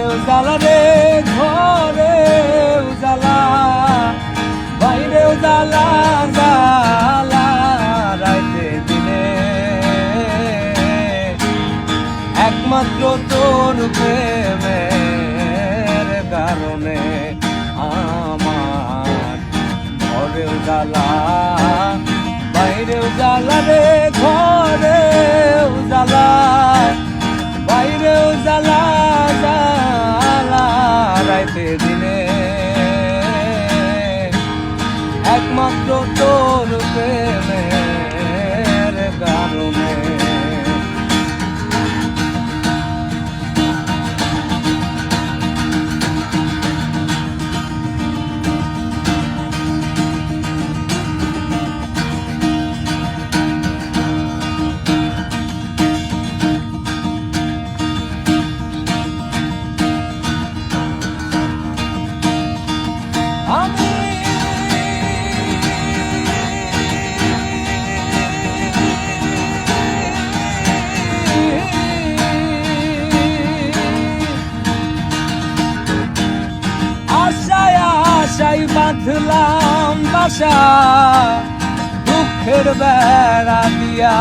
বাইরেও জ্বালা রে ঘরেও জ্বালা বাইরেও জ্বালা জ্বালা রাইতে দিনে। একমাত্র তোর প্রেমের কারণে আমার ঘরেও জ্বালা বাইরেও জ্বালা রে রাইতে আশায় বাঁধলাম বাসা, দুঃখের বেড়া দিয়া।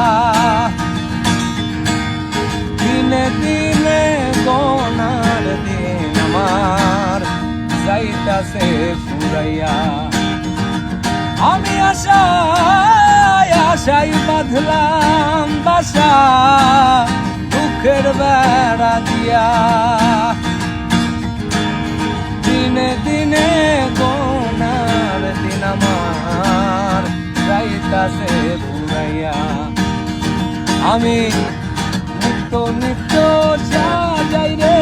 দিনে দিনে গনার দিন আমার, যাইতাছে ফুরাইয়া। আমি আশায় আশায় বাঁধলাম বাসা, দুঃখের বেড়া দিয়া। আমি নিত্য নিত্য যাই রে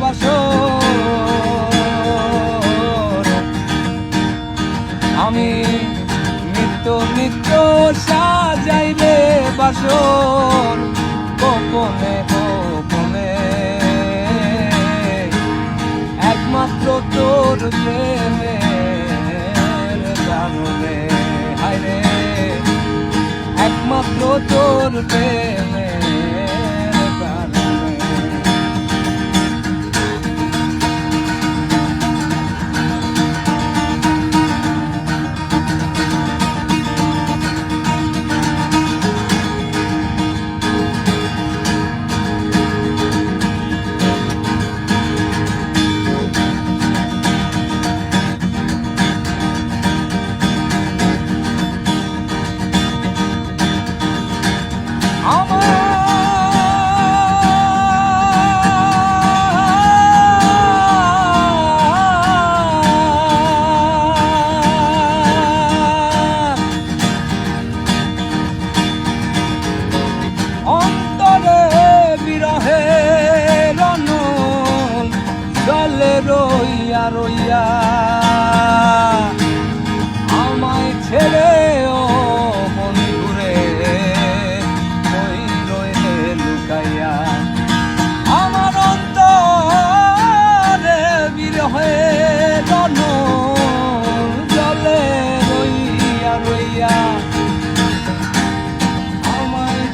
বাসর। আমি নিত্য নিত্য সাজাই রে বাসর। গোপনে গোপনে। একমাত্র তোর একমাত্র তোর প্রেম।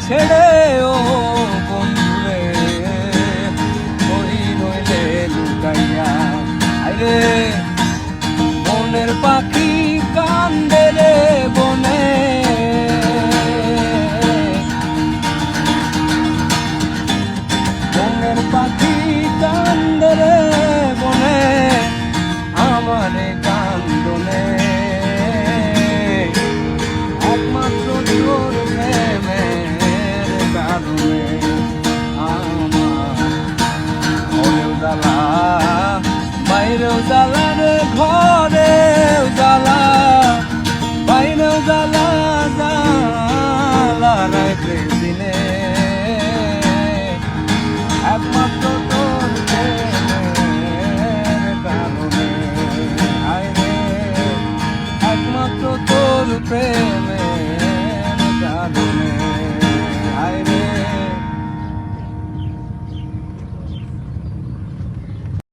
ছেড়ে ও বন্ধুরে ওই রইলে লুকাইয়া। আইরে মনের পাখি friend, man, I got no